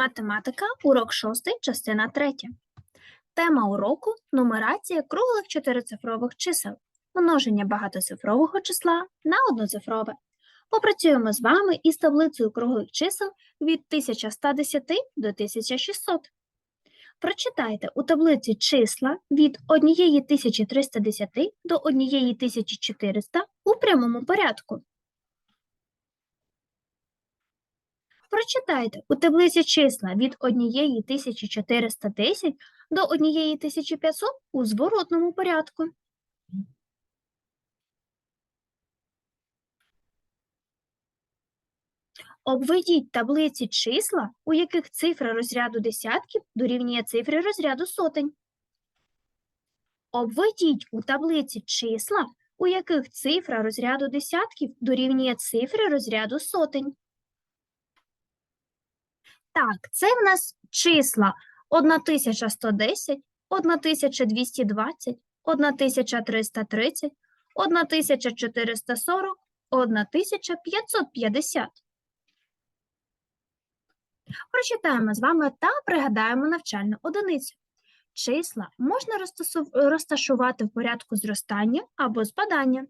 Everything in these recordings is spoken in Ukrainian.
Математика, урок 6, частина 3. Тема уроку нумерація круглих чотирицифрових чисел, множення багатоцифрового числа на одноцифрове. Попрацюємо з вами із таблицею круглих чисел від 1110 до 1600. Прочитайте у таблиці числа від 1310 до 1400 у прямому порядку. Прочитайте у таблиці числа від 1410 до 1500 у зворотному порядку. Обведіть таблиці числа, у яких цифра розряду десятків дорівнює цифрі розряду сотень. Обведіть у таблиці числа, у яких цифра розряду десятків дорівнює цифрі розряду сотень. Так, це в нас числа 1110, 1220, 1330, 1440, 1550. Прочитаємо з вами та пригадаємо навчальну одиницю. Числа можна розташувати в порядку зростання або спадання.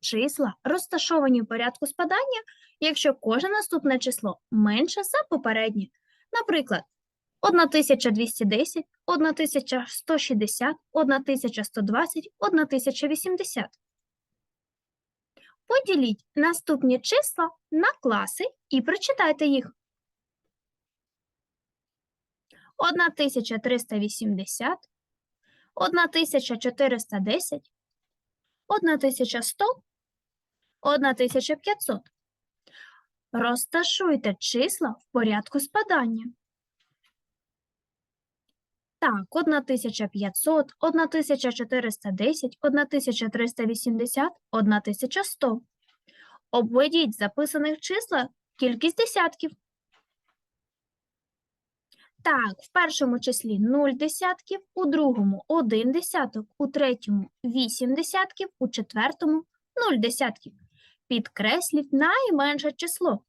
Числа розташовані в порядку спадання, якщо кожне наступне число менше за попереднє. Наприклад, 1210, 1160, 1120, 1080. Поділіть наступні числа на класи і прочитайте їх. 1380, 1410, 1100, 1500. Розташуйте числа в порядку спадання. Так, 1500, 1410, 1380, 1100. Обведіть записаних числах кількість десятків. Так, в першому числі 0 десятків, у другому 1 десяток, у третьому 8 десятків, у четвертому 0 десятків. Підкресліть найменше число.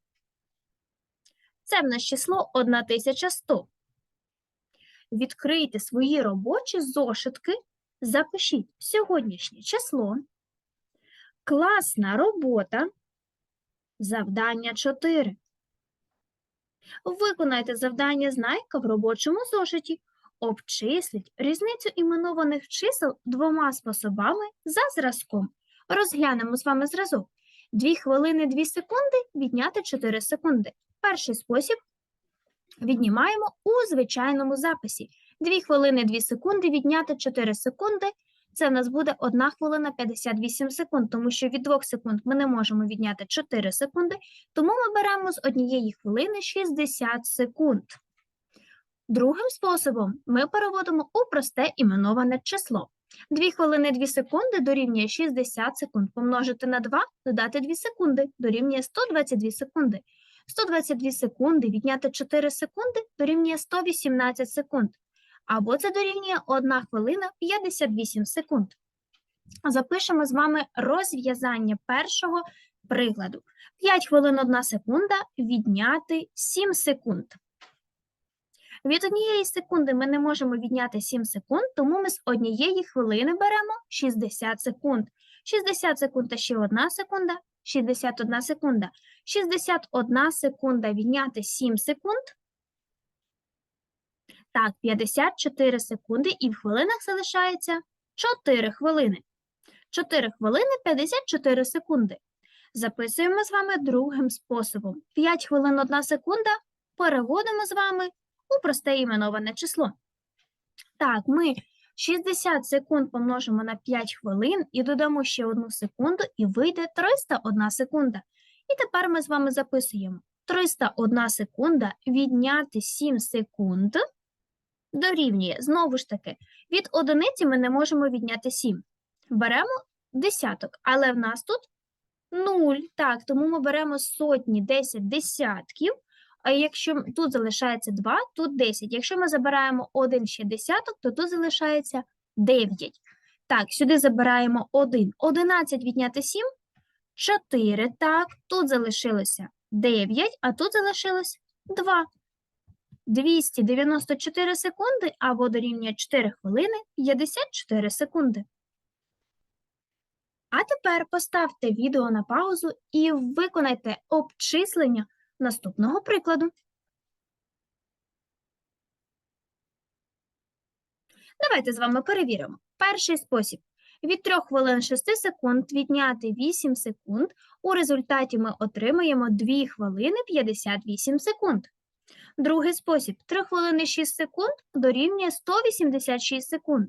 Це в нас число 1100. Відкрийте свої робочі зошитки, запишіть сьогоднішнє число, класна робота, завдання 4. Виконайте завдання знайка в робочому зошиті. Обчисліть різницю іменованих чисел двома способами за зразком. Розглянемо з вами зразок. 2 хвилини 2 секунди відняти 4 секунди. Перший спосіб віднімаємо у звичайному записі. 2 хвилини 2 секунди відняти 4 секунди. Це в нас буде 1 хвилина 58 секунд, тому що від 2 секунд ми не можемо відняти 4 секунди, тому ми беремо з однієї хвилини 60 секунд. Другим способом ми переводимо у просте іменоване число. 2 хвилини 2 секунди дорівнює 60 секунд. Помножити на 2, додати 2 секунди, дорівнює 122 секунди. 122 секунди відняти 4 секунди дорівнює 118 секунд. Або це дорівнює 1 хвилина 58 секунд. Запишемо з вами розв'язання першого прикладу. 5 хвилин 1 секунда відняти 7 секунд. Від однієї секунди ми не можемо відняти 7 секунд, тому ми з однієї хвилини беремо 60 секунд. 60 секунд та ще 1 секунда, 61 секунда. 61 секунда відняти 7 секунд. Так, 54 секунди і в хвилинах залишається 4 хвилини. 4 хвилини 54 секунди. Записуємо з вами другим способом. 5 хвилин 1 секунда переводимо з вами у просте іменоване число. Так, ми 60 секунд помножимо на 5 хвилин і додамо ще 1 секунду, і вийде 301 секунда. І тепер ми з вами записуємо 301 секунда відняти 7 секунд дорівнює, знову ж таки, від одиниці ми не можемо відняти 7. Беремо десяток, але в нас тут 0, так, тому ми беремо сотні, 10 десятків, а якщо тут залишається 2, тут 10. Якщо ми забираємо один ще десяток, то тут залишається 9. Так, сюди забираємо 1. 11 відняти 7 – 4. Так, тут залишилося 9, а тут залишилось 2. 294 секунди або дорівнює 4 хвилини 54 секунди. А тепер поставте відео на паузу і виконайте обчислення наступного прикладу. Давайте з вами перевіримо. Перший спосіб. Від 3 хвилин 6 секунд відняти 8 секунд. У результаті ми отримаємо 2 хвилини 58 секунд. Другий спосіб. 3 хвилини 6 секунд дорівнює 186 секунд.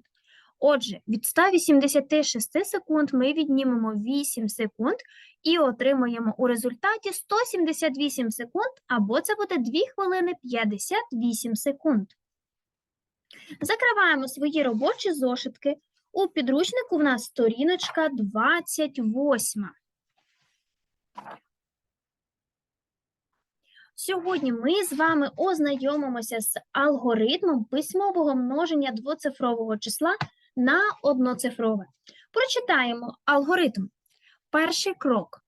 Отже, від 186 секунд ми віднімемо 8 секунд і отримаємо у результаті 178 секунд, або це буде 2 хвилини 58 секунд. Закриваємо свої робочі зошитки. У підручнику в нас сторіночка 28. Сьогодні ми з вами ознайомимося з алгоритмом письмового множення двоцифрового числа на одноцифрове. Прочитаємо алгоритм. Перший крок.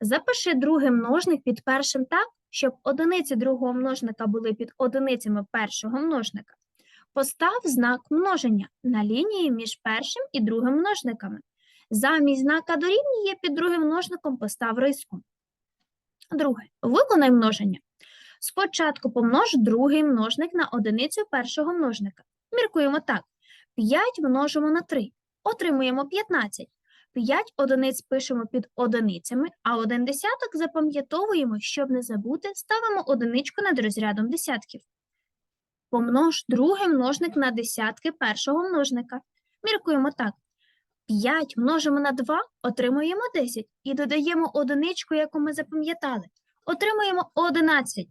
Запиши другий множник під першим так, щоб одиниці другого множника були під одиницями першого множника. Постав знак множення на лінії між першим і другим множниками. Замість знака дорівнює під другим множником постав риску. Друге. Виконай множення. Спочатку помнож другий множник на одиницю першого множника. Міркуємо так. 5 множимо на 3. Отримуємо 15. 5 одиниць пишемо під одиницями, а один десяток запам'ятовуємо, щоб не забути, ставимо одиничку над розрядом десятків. Помнож другий множник на десятки першого множника. Міркуємо так. 5 множимо на 2, отримуємо 10 і додаємо одиничку, яку ми запам'ятали. Отримуємо 11.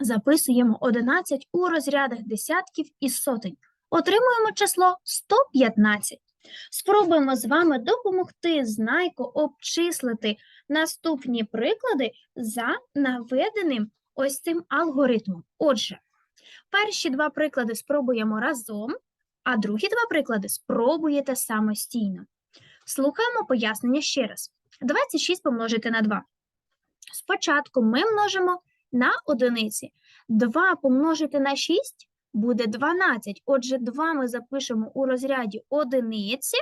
Записуємо 11 у розрядах десятків і сотень. Отримуємо число 115. Спробуємо з вами допомогти знайку обчислити наступні приклади за наведеним ось цим алгоритмом. Отже, перші два приклади спробуємо разом, а другі два приклади спробуєте самостійно. Слухаємо пояснення ще раз. 26 помножити на 2. Спочатку ми множимо на одиниці. 2 помножити на 6 буде 12. Отже, 2 ми запишемо у розряді одиниці,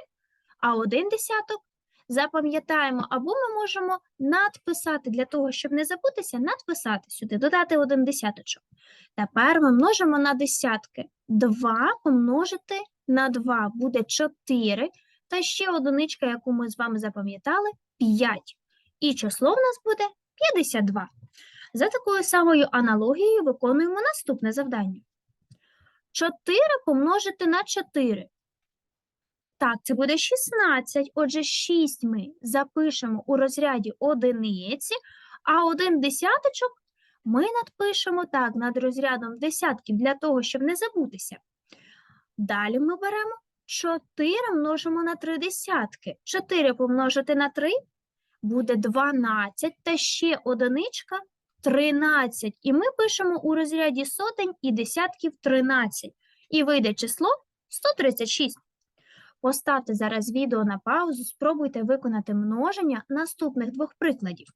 а один десяток запам'ятаємо, або ми можемо надписати для того, щоб не забутися, надписати сюди, додати один десяточок. Тепер ми множимо на десятки. 2 помножити на 2 буде 4, та ще одиничка, яку ми з вами запам'ятали, 5. І число в нас буде 52. За такою самою аналогією виконуємо наступне завдання. 4 помножити на 4. Так, це буде 16. Отже, 6 ми запишемо у розряді одиниці, а один десяточок ми надпишемо так над розрядом десятків для того, щоб не забутися. Далі ми беремо 4 множимо на 3 десятки. 4 помножити на 3 буде 12, та ще одиничка 13. І ми пишемо у розряді сотень і десятків 13. І вийде число 136. Поставте зараз відео на паузу, спробуйте виконати множення наступних двох прикладів.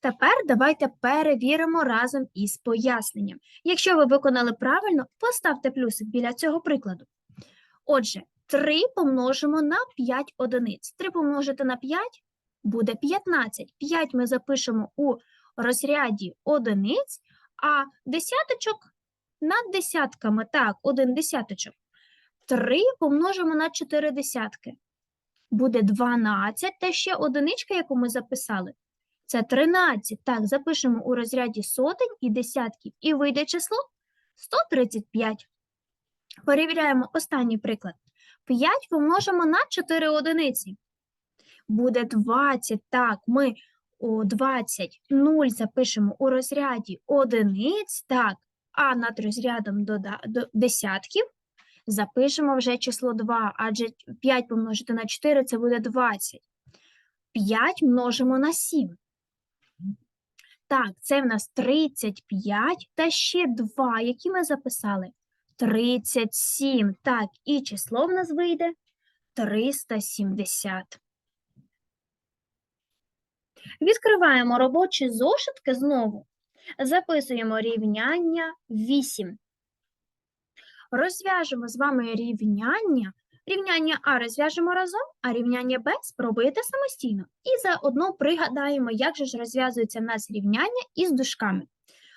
Тепер давайте перевіримо разом із поясненням. Якщо ви виконали правильно, поставте плюсик біля цього прикладу. Отже, 3 помножимо на 5 одиниць. 3 помножити на 5 буде 15. 5 ми запишемо у розряді одиниць, а десяточок над десятками, так, один десяточок. 3 помножимо на 4 десятки. Буде 12, та ще одиничка, яку ми записали. Це 13. Так, запишемо у розряді сотень і десятків, і вийде число 135. Перевіряємо останній приклад. 5 помножимо на 4 одиниці. Буде 20. Так, ми у 20 0 запишемо у розряді одиниць, так, а над розрядом дода- до десятків запишемо вже число 2, адже 5 помножити на 4 це буде 20. 5 множимо на 7. Так, це в нас 35 та ще 2, які ми записали. 37. Так, і число в нас вийде 370. Відкриваємо робочі зошитки знову. Записуємо рівняння 8. Розв'яжемо з вами рівняння. Рівняння А розв'яжемо разом, а рівняння Б спробуєте самостійно. І заодно пригадаємо, як же ж розв'язується в нас рівняння із дужками.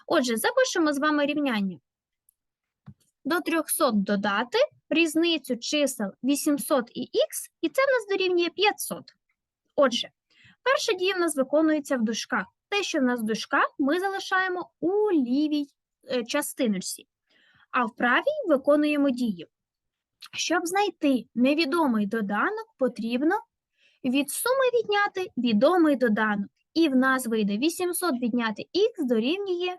Отже, запишемо з вами рівняння. До 300 додати різницю чисел 800 і х, і це в нас дорівнює 500. Отже, перша дія в нас виконується в дужках. Те, що в нас в дужках, ми залишаємо у лівій е, частиночці, а в правій виконуємо дію. Щоб знайти невідомий доданок, потрібно від суми відняти відомий доданок. І в нас вийде 800 відняти х дорівнює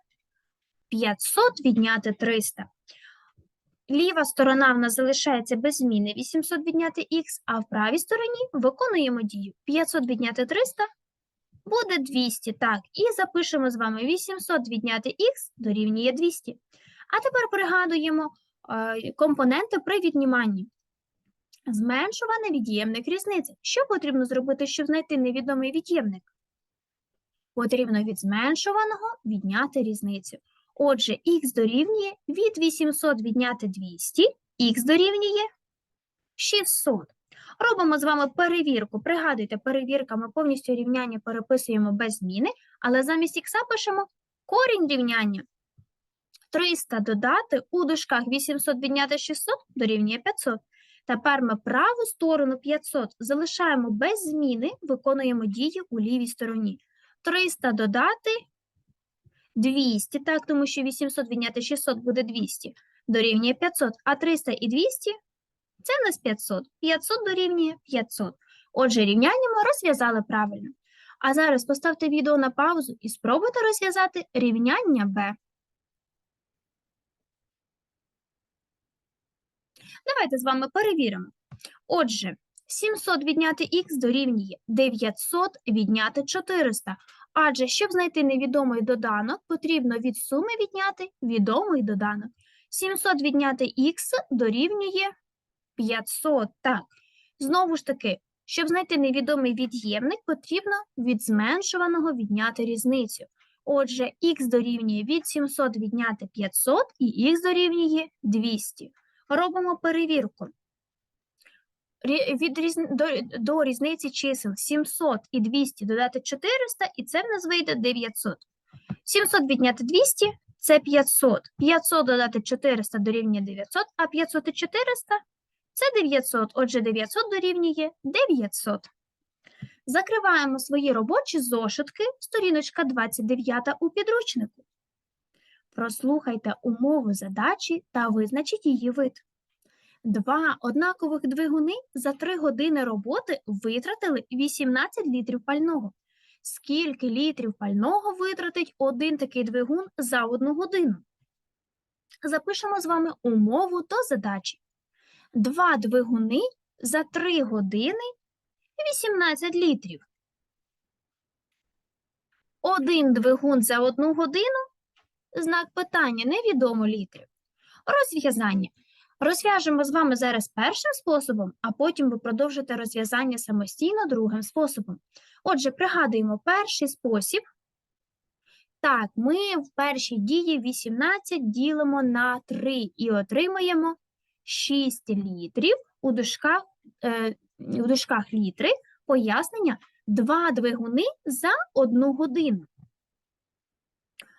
500 відняти 300. Ліва сторона в нас залишається без зміни 800 відняти х, а в правій стороні виконуємо дію 500 відняти 300 буде 200. Так, і запишемо з вами 800 відняти х дорівнює 200. А тепер пригадуємо е, компоненти при відніманні. Зменшуване від'ємник різниці. Що потрібно зробити, щоб знайти невідомий від'ємник? Потрібно від зменшуваного відняти різницю. Отже, х дорівнює від 800 відняти 200, х дорівнює 600. Робимо з вами перевірку. Пригадуйте, перевірка, ми повністю рівняння переписуємо без зміни, але замість х пишемо корінь рівняння. 300 додати у дужках 800 відняти 600 дорівнює 500. Тепер ми праву сторону 500 залишаємо без зміни, виконуємо дії у лівій стороні. 300 додати 200, так, тому що 800 відняти 600 буде 200, дорівнює 500, а 300 і 200 – це в нас 500. 500 дорівнює 500. Отже, рівняння ми розв'язали правильно. А зараз поставте відео на паузу і спробуйте розв'язати рівняння b. Давайте з вами перевіримо. Отже, 700 відняти х дорівнює 900 відняти 400. Адже, щоб знайти невідомий доданок, потрібно від суми відняти відомий доданок. 700 відняти х дорівнює 500. Так, знову ж таки, щоб знайти невідомий від'ємник, потрібно від зменшуваного відняти різницю. Отже, х дорівнює від 700 відняти 500 і х дорівнює 200. Робимо перевірку. Від різ... до... до різниці чисел 700 і 200 додати 400, і це в нас вийде 900. 700 відняти 200 – це 500. 500 додати 400 дорівнює 900, а 500 і 400 – це 900. Отже, 900 дорівнює 900. Закриваємо свої робочі зошитки, сторіночка 29 у підручнику. Прослухайте умову задачі та визначіть її вид. Два однакових двигуни за 3 години роботи витратили 18 літрів пального. Скільки літрів пального витратить один такий двигун за одну годину? Запишемо з вами умову до задачі. Два двигуни за 3 години 18 літрів. Один двигун за одну годину знак питання невідомо літрів. Розв'язання. Розв'яжемо з вами зараз першим способом, а потім ви продовжите розв'язання самостійно другим способом. Отже, пригадуємо перший спосіб. Так, ми в першій дії 18 ділимо на 3 і отримаємо 6 літрів у дужках, е, у дужках літри, пояснення 2 двигуни за 1 годину.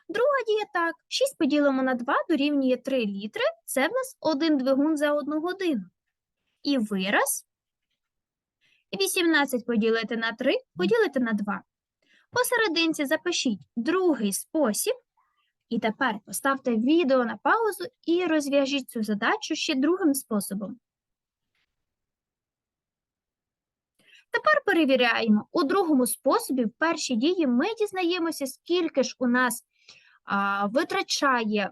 Друга дія так. 6 поділимо на 2 дорівнює 3 літри. Це в нас один двигун за одну годину. І вираз 18 поділити на 3, поділити на 2. Посерединці запишіть другий спосіб. І тепер поставте відео на паузу і розв'яжіть цю задачу ще другим способом. Тепер перевіряємо. У другому способі, в першій дії, ми дізнаємося, скільки ж у нас витрачає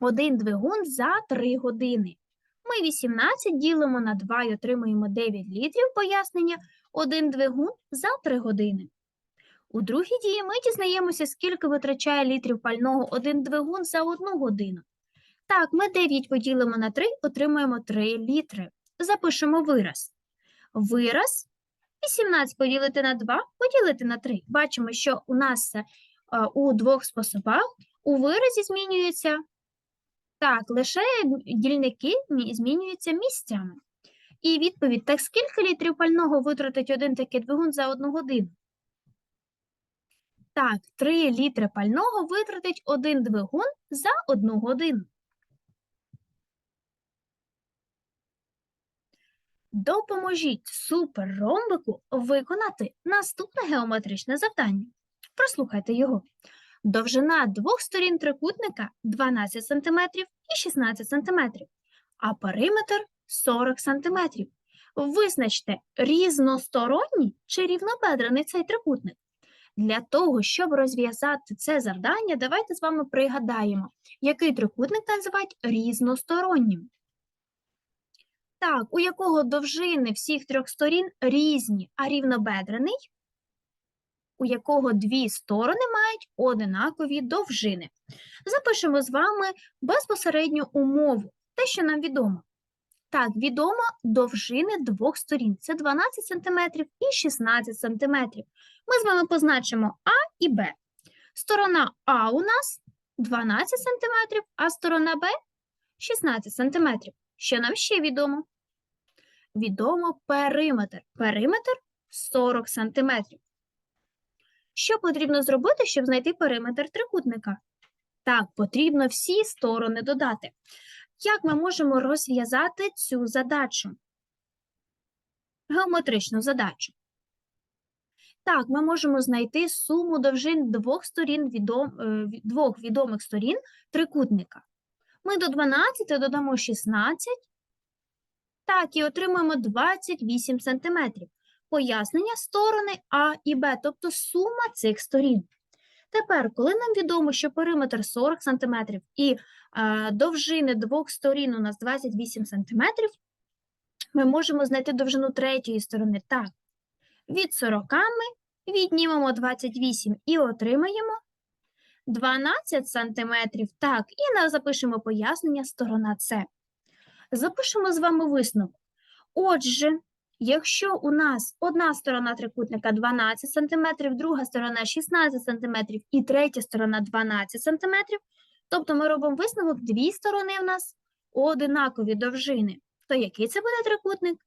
один двигун за 3 години. Ми 18 ділимо на 2 і отримуємо 9 літрів пояснення, один двигун за 3 години. У другій дії ми дізнаємося, скільки витрачає літрів пального один двигун за 1 годину. Так, ми 9 поділимо на 3, отримуємо 3 літри. Запишемо вираз. Вираз 18 поділити на 2, поділити на 3. Бачимо, що у нас у двох способах у виразі змінюються так, лише дільники змінюються місцями. І відповідь: так скільки літрів пального витратить один такий двигун за одну годину? Так, 3 літри пального витратить один двигун за одну годину. Допоможіть суперромбику виконати наступне геометричне завдання. Прослухайте його. Довжина двох сторін трикутника 12 см і 16 см, а периметр 40 см. Визначте, різносторонній чи рівнобедрений цей трикутник. Для того, щоб розв'язати це завдання, давайте з вами пригадаємо, який трикутник називають різностороннім. Так, у якого довжини всіх трьох сторін різні, а рівнобедрений, якого дві сторони мають одинакові довжини. Запишемо з вами безпосередню умову, те, що нам відомо. Так, відомо довжини двох сторін. Це 12 см і 16 см. Ми з вами позначимо А і Б. Сторона А у нас 12 см, а сторона Б 16 см. Що нам ще відомо? Відомо периметр. Периметр 40 см. Що потрібно зробити, щоб знайти периметр трикутника? Так, потрібно всі сторони додати. Як ми можемо розв'язати цю задачу? Геометричну задачу. Так, ми можемо знайти суму довжин двох сторін відом, е, двох відомих сторін трикутника. Ми до 12 додамо 16, так, і отримаємо 28 см. Пояснення сторони А і Б, тобто сума цих сторін. Тепер, коли нам відомо, що периметр 40 см і е, довжини двох сторін у нас 28 см, ми можемо знайти довжину третьої сторони. Так, від 40 ми віднімемо 28 і отримаємо 12 см. Так, і запишемо пояснення сторона С. Запишемо з вами висновок. Отже, якщо у нас одна сторона трикутника 12 см, друга сторона 16 см і третя сторона 12 см, тобто ми робимо висновок, дві сторони в нас одинакові довжини, то який це буде трикутник?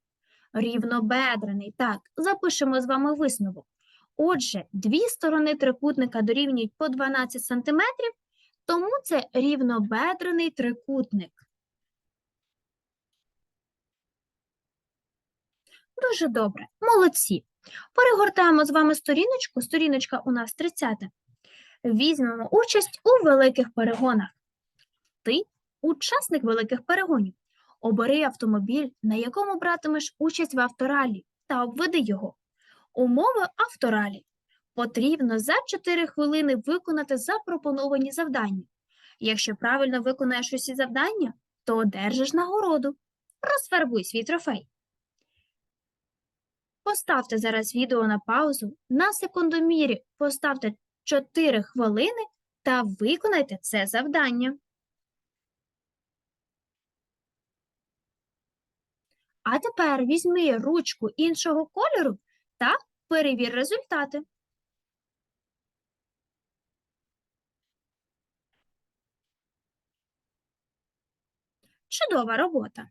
Рівнобедрений. Так, запишемо з вами висновок. Отже, дві сторони трикутника дорівнюють по 12 см, тому це рівнобедрений трикутник. Дуже добре, молодці. Перегортаємо з вами сторіночку. Сторіночка у нас 30. Візьмемо участь у великих перегонах. Ти учасник великих перегонів. Обери автомобіль, на якому братимеш участь в авторалі, та обведи його. Умови авторалі. Потрібно за 4 хвилини виконати запропоновані завдання. Якщо правильно виконаєш усі завдання, то одержиш нагороду. Розфарбуй свій трофей. Поставте зараз відео на паузу, на секундомірі поставте 4 хвилини та виконайте це завдання. А тепер візьми ручку іншого кольору та перевір результати. Чудова робота!